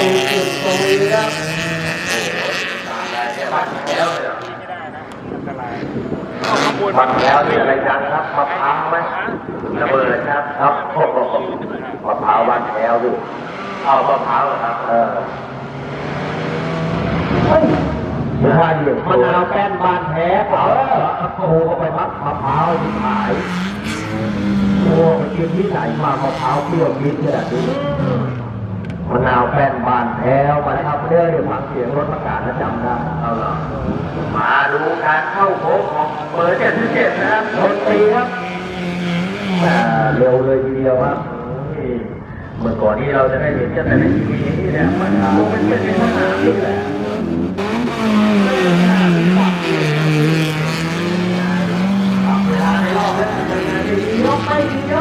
สี่สิบตรงนี้ครับบัตรแล้วฟังแล้วมีอะไรจังครับมะพร้าวไหมระเบิดครับครับโอ้โหมะพร้าวบ้านแถวดูเอามะพร้าวครับ เออไม่ว่าเดี๋ยวมันเอาแป้นบานแท้เอาอโอ้เข้าไปมัดมะพร้าวที่ขายโอ้ไปกินที่ไหนมามะพร้าวเปรี้ยวมิดเนี่ยดู มะนาวแป้นบานแถวมาครับเรื่อยฟังเสียงรถประกาศแล้วจำได้เอาเหรอมาดูการเข้าโค้งของเบอร์เจ็ดสิบเจ็ดนะครับดนตรีครับเร็วเลยทีเดียวครับอืมเมื่อก่อนนี้เราจะได้เห็นกันแต่ในทีวีนี่แหละมันคงเป็นเป็นสนามนี่แหละเวลาในรอบแล้วจะงานดียกไม่ดีย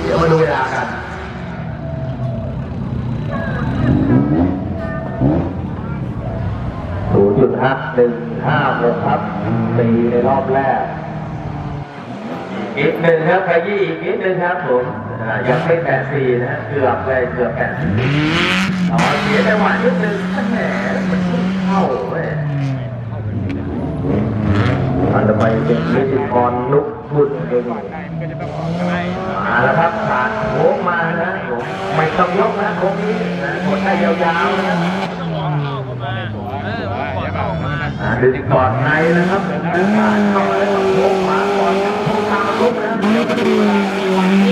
เดี๋ยวมาดูเวลากัน ศูนย์จุดห้าหนึ่งห้าหกครับตีในรอบแรก อีกหนึ่งครับขยี้อีกนิดนึงครับผมยังไม่แปดสี่นะฮะเกือบเลยเกือบแปดสี่อ๋อเสียจังหวะนิดนึงแหมมันเพิ่งเข้าเว้ยอันต่อไปเป็นนิติกรนุกพุทธเองได้มันก็จะต้องมาแล้วครับ ไม่ต้องยกนะคงนี้กดได้ยาวๆนะเดี๋ยวก่อนในนะครับเดินผ่านเข้ามอเลยผ่านก่อนผ่านก่อนนะ